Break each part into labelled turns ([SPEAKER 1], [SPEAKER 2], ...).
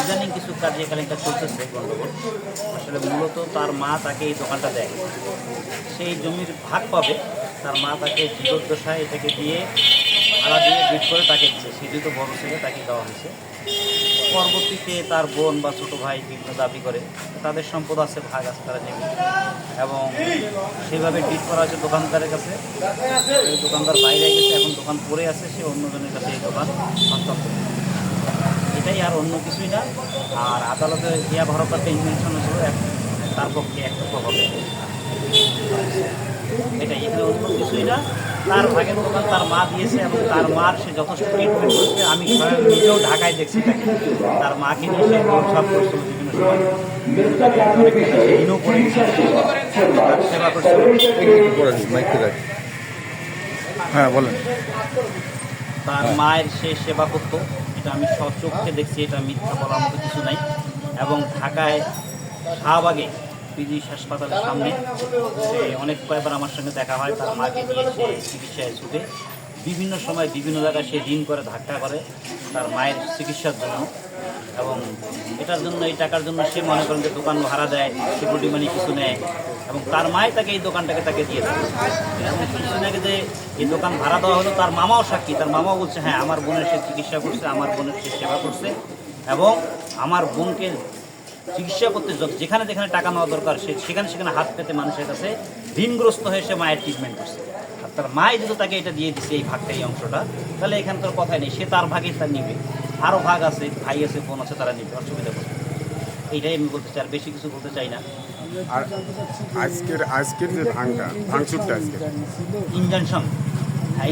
[SPEAKER 1] ইদানিং কিছু কালিকা চলতেছে গণ্ডগোল। আসলে মূলত তার মা তাকে এই দোকানটা দেয়। সেই জমির ভাগ পাবে, তার মা তাকে জীবদ্দশায় এটাকে দিয়ে ভাড়া দিয়ে বিট করে তাকে দিচ্ছে। সে যেহেতু বড় ছেলে, তাকে দেওয়া হয়েছে। পরবর্তীতে তার বোন বা ছোটো ভাই বিভিন্ন দাবি করে, তাদের সম্পদ আছে, ভাগ আছে, তারা নেবে। এবং সেভাবে ডিট করা হয়েছে দোকানদারের কাছে। দোকানদার বাইরে গেছে, এখন দোকান পড়ে আছে, সে অন্যজনের কাছে এই দোকান হস্তান্তর। এটাই আর অন্য কিছুই না। আর আদালতে ইয়া ভরকাতে ইনভেনশন এক- তার পক্ষে একটুকু হবে এটাই এখানে অন্য কিছুই না। তার ভাগের দোকান তার মা দিয়েছে এবং তার মার সে যথেষ্ট ট্রিটমেন্ট করেছে। আমি স্বয়ং নিজেও ঢাকায় দেখছি তাকে। তার মাকে নিয়ে সে সব করছিল বিভিন্ন সময় সেবা করছিল
[SPEAKER 2] হ্যাঁ বলেন।
[SPEAKER 1] তার মায়ের সে সেবা করতো। এটা আমি সচক্ষে দেখছি, এটা মিথ্যা বলার মতো কিছু নাই। এবং ঢাকায় শাহবাগে, পিজি হাসপাতালের সামনে অনেক কয়েকবার আমার সঙ্গে দেখা হয়, তার মাকে নিয়ে সে চিকিৎসায় ছুটে বিভিন্ন সময় বিভিন্ন জায়গায় সে ঋণ করে, ধাক্কা করে তার মায়ের চিকিৎসার জন্য। এবং এটার জন্য, এই টাকার জন্য সে মনে করেন যে দোকান ভাড়া দেয় সিকিউরিটি মানি কিছু নেয়। এবং তার মাই তাকে এই দোকানটাকে তাকে দিয়ে দেয়। এবং যে এই দোকান ভাড়া দেওয়া হলো, তার মামাও সাক্ষী। তার মামাও বলছে হ্যাঁ আমার বোনের সে চিকিৎসা করছে, আমার বোনের সে সেবা করছে। এবং আমার বোনকে চিকিৎসা করতে যেখানে যেখানে টাকা নেওয়া দরকার, সে সেখানে সেখানে হাত পেতে মানুষের কাছে ঋণগ্রস্ত হয়ে সে মায়ের ট্রিটমেন্ট করছে। তার মাই যদি তাকে এটা দিয়ে দিচ্ছে এই ভাগটা এই অংশটা তাহলে এখানে তোর কথাই নেই। সে তার ভাগে তার নিবে। আরও ভাগ আছে ভাই আছে বোন আছে তারা নিবে অসুবিধা করবে এইটাই আমি বলতে চাই আর বেশি কিছু বলতে চাই না।
[SPEAKER 3] আর আজকের আজকের যে ভাঙটা ভাঙচুরটা আজকে?
[SPEAKER 1] ইনজেকশন হ্যাঁ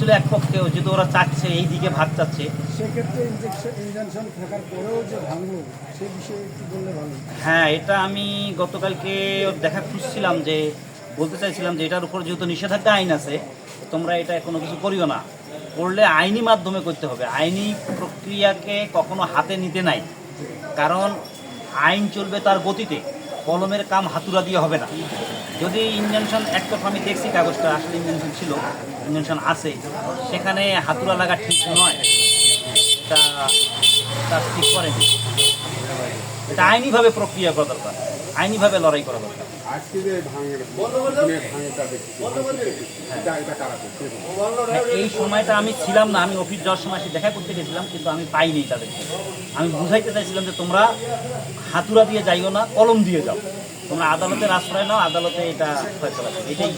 [SPEAKER 1] ছিল এক পক্ষে যেহেতু ওরা চাচ্ছে এই দিকে ভাগ চাচ্ছে।
[SPEAKER 4] সেক্ষেত্রে ইনজেকশন ইনজেকশন থাকার পরেও যে ভাঙলো সে বিষয়ে একটু বললে ভালো
[SPEAKER 1] হ্যাঁ এটা আমি গতকালকে দেখা খুঁজছিলাম যে বলতে চাইছিলাম যে এটার উপর যেহেতু নিষেধাজ্ঞা আইন আছে, তোমরা এটা কোনো কিছু করিও না। করলে আইনি মাধ্যমে করতে হবে। আইনি প্রক্রিয়াকে কখনো হাতে নিতে নাই। কারণ আইন চলবে তার গতিতে। কলমের কাম হাতুড়া দিয়ে হবে না। যদি ইনজেকশন একতরফা আমি দেখছি কাগজটা, আসলে ইনজেকশন ছিল ইনজেকশন আছে। সেখানে হাতুড়া লাগা ঠিক নয়। এটা তা ঠিক করেনি। এটা আইনিভাবে প্রক্রিয়া করা দরকার। আইনিভাবে লড়াই করা দরকার।
[SPEAKER 3] আজকে যে ভাঙটা
[SPEAKER 1] এই সময়টা আমি ছিলাম না আমি অফিস যাওয়ার সময় এসে দেখা করতে গেছিলাম কিন্তু আমি পাইনি তাদেরকে আমি বুঝাইতে চাইছিলাম যে তোমরা হাতুড়া দিয়ে যাইও না কলম দিয়ে যাও। তোমরা আদালতের আশ্রয় নাও আদালতে এটা ফয়সলা এটাই।